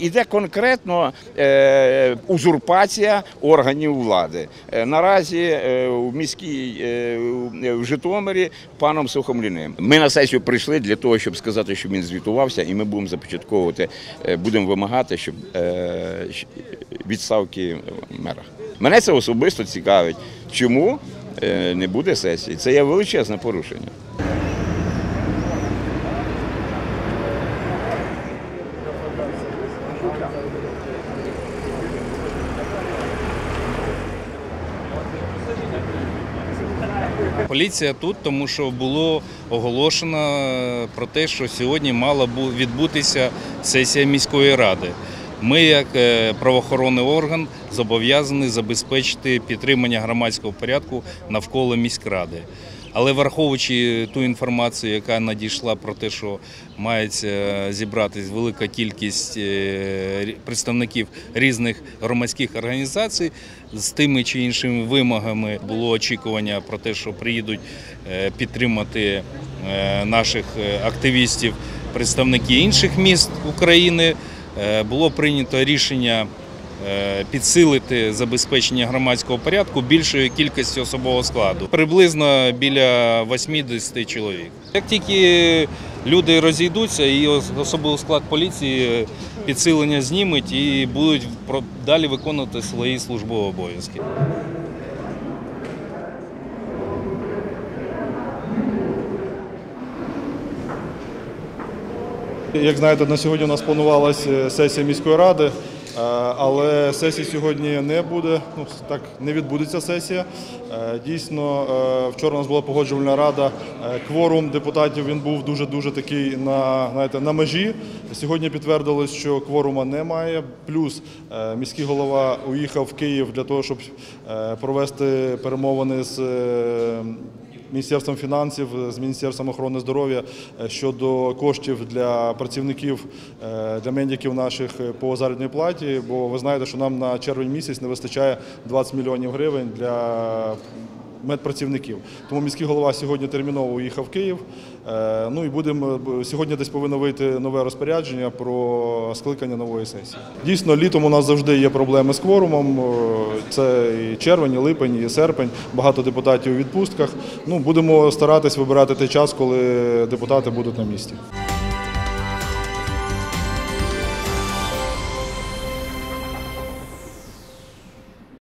Іде конкретно е, узурпація органів влади. Е, Наразі в міській е, в Житомирі паном Сухомліним. Ми на сесію прийшли для того, щоб сказати, що він звітувався, і ми будемо започатковувати, будемо вимагати, щоб відставки мера. Мене це особисто цікавить, чому не буде сесії. Це є величезне порушення. Поліція тут, тому що було оголошено про те, що сьогодні мала бу- відбутися сесія міської ради. Ми, як е, правоохоронний орган, зобов'язані забезпечити підтримання громадського порядку навколо міськради. Але враховуючи ту інформацію, яка надійшла про те, що мається зібратись велика кількість е, представників різних громадських організацій з тими чи іншими вимогами, було очікування про те, що приїдуть е, підтримати е, наших активістів представники інших міст України. Було прийнято рішення підсилити забезпечення громадського порядку більшою кількістю особового складу, приблизно біля 80 чоловік. Як тільки люди розійдуться, і ос- особовий склад поліції підсилення зніметь і будуть далі виконувати свої службові обов'язки. Як знаєте, на сьогодні у нас планувалася сесія міської ради, е, але сесії сьогодні не буде. Ну так не відбудеться сесія. Е, Дійсно, е, вчора у нас була погоджувальна рада. Е, Кворум депутатів він був дуже дуже такий на знаєте, на межі. Сьогодні підтвердилось, що кворума немає. Плюс е, міський голова уїхав в Київ для того, щоб е, провести перемовини з. Е, Міністерством фінансів, з Міністерством охорони здоров'я е, щодо коштів для працівників, е, для медиків наших е, по заробітній платі. Бо ви знаєте, що нам на червень місяць не вистачає 20 мільйонів гривень для медпрацівників. Тому міський голова сьогодні терміново уїхав в Київ. Е, Ну і будемо сьогодні десь повинно вийти нове розпорядження про скликання нової сесії. Дійсно, літом у нас завжди є проблеми з кворумом. Е, Це і червень, і липень, і серпень. Багато депутатів у відпустках. Ну будемо старатись вибирати той час, коли депутати будуть на місці.